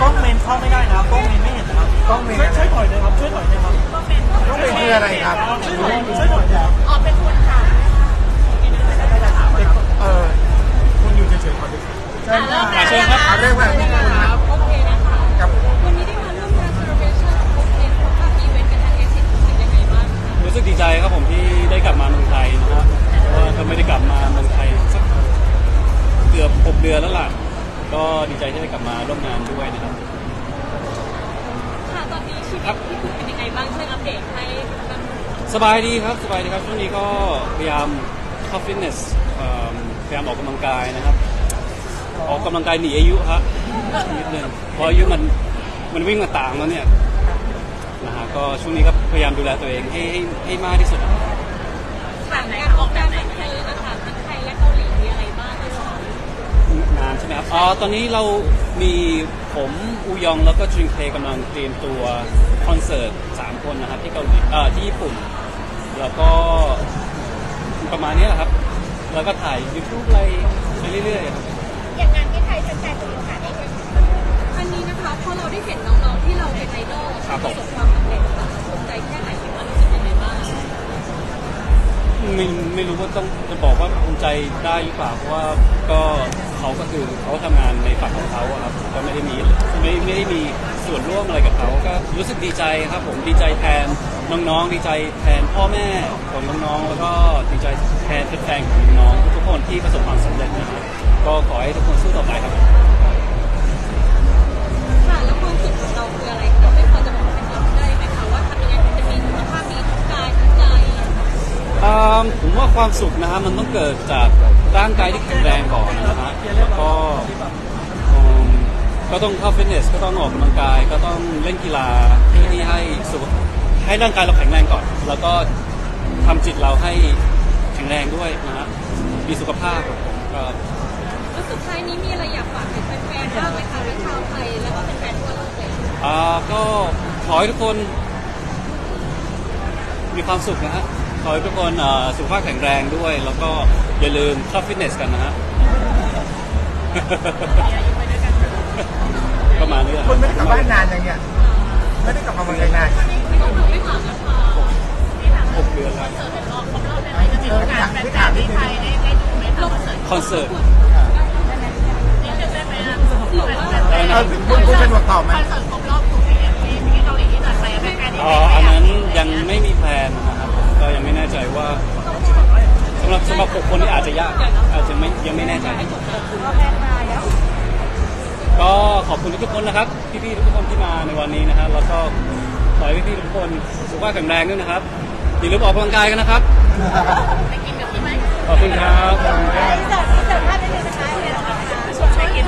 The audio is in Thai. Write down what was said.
กล้องเมนกล้องเมนเข้าไม่ได้นะครับกล้องเมนไม่เห็นนะครับกล้องเมนช่วยช่วยถอยหน่อยครับช่วยถอยหน่อยครับต้องเป็นคืออะไรครับช่วยถอยช่วยถอยหน่อยครับออกเป็นคนค่ะเออคุณอยู่เฉยๆก่อนดิเชิญครับอะเชิญครับเอาเรื่องแบบนี้ครับโอเคนะคะกับวันนี้ได้มาร่วมงาน celebration โอเคครบรอบอีเวนต์กันทางเอซิรู้สึกยังไงบ้างคะรู้สึกดีใจครับผมที่ได้กลับมาเมืองไทยนะครับเพราะว่าก็ไม่ได้กลับมาเมืองไทยสักเกือบหกเดือนแล้วล่ะ ก็ดีใจที่ได้กลับมาร่วมงานด้วยนะครับ ค่ะตอนนี้ชีวิตพี่คุณเป็นยังไงบ้างช่วยอัปเดตให้กันสบายดีครับสบายดีครับช่วงนี้ก็พยายามเข้าฟิตเนสเอิ่มพยายามออกกำลังกายนะครับ ออกกำลังกายหนีอายุฮะนิดนึงเพราะอายุมันมันวิ่งมาต่างแล้วเนี่ยนะฮะก็ช่วงนี้ก็พยายามดูแลตัวเองให้ให้ให้มากที่สุด ถามการ ไหมครับอ๋อตอนนี้เรามีผมอูยองแล้วก็จิงเคกำลังเตรียมตัวคอนเสิร์ตสามคนนะครับที่เกาหลีเอ่อที่ญี่ปุ่น แล้วก็ประมาณนี้แหละครับ แล้วก็ถ่ายยูทูบอะไรไปเรื่อยๆครับ อย่างงานที่ไทยแฟนๆจะมีโอกาสได้เห็นอันนี้นะคะพอเราได้เห็นน้องๆที่เราเป็นไอดอลประสบความสำเร็จค่ะภูมิใจแค่ไหนหรือว่ารู้สึกยังไงบ้างไม่ไม่รู้ว่าต้องจะบอกว่าภูมิใจได้หรือเปล่าเพราะว่าก็ เขาก็คือเขาทำงานในฝั่งของเขาอะครับก็ไม่ได้มีไม่ไม่ได้มีส่วนร่วมอะไรกับเขาก็รู้สึกดีใจครับ ผมดีใจแทนน้องๆดีใจแทนพ่อแม่ของน้องๆแล้วก็ดีใจแทนแฟนๆของน้องๆทุกๆคนที่ประสบความสำเร็จนะครับก็ขอให้ทุกคนสู้ต่อไปครับค่ะแล้วความสุขของเราคืออะไรคะไม่พอจะบอกเป็นเราได้ไหมคะว่าทำยังไงถึงจะมีสุขภาพดีทั้งกายทั้งใจอืมผมว่าความสุขนะฮะมันต้องเกิดจากร่างกายที่แข็งแรงก่อนนะฮะแล้วก็อืมก็ ต้องเข้าฟิตเนส ก็ต้องออกกำลังกาย ก็ต้องเล่นกีฬาเพื่อที่ให้สุขให้ร่างกายเราแข็งแรงก่อน แล้วก็ทำจิตเราให้แข็งแรงด้วยนะฮะมีสุขภาพครับผมก็แล้วสุดท้ายนี้มีอะไรอยากฝากถึงแฟนๆบ้างไหมคะทั้งชาวไทยแล้วก็แฟนๆทั่วโลกเลยอ่าก็ขอให้ทุกคน มีความสุขนะฮะขอให้ทุกคนอ่าสุขภาพแข็งแรงด้วย แล้วก็อย่าลืมเข้าฟิตเนสกันนะฮะ ประมาณนี้แหละคคุรัณบไม่ได้กลับบ้านนานยังเนี่ยไม่ได้กลับมาเมืองไทยนานต้องทำไม่หวังนะคะหกเดือนแล้วเออที่ถามที่ถามนิดนึงคอนเสิร์ตเออคุณคุณสะดวกตอบไหมอ๋ออันนั้นยังไม่มีแพลนนะครับผมก็ยังไม่แน่ใจว่าสำหรับสำหรับบุคคลที่อาจจะยากอาจจะไม่ยังไม่แน่ใจ ก็ ก็ขอบคุณทุกคนนะครับพี่ๆทุกคนที่มาในวันนี้นะครับแล้วก็ขอให้พี่ๆทุกคนสุขภาพแข็งแรงด้วยนะครับอย่าลืมออกกำลังกายกันนะครับไปกินกับพี่ไหมขอบคุณครับ เสิร์ฟเสิร์ฟภาได้เลยนะคะเดี๋ยวราไกิน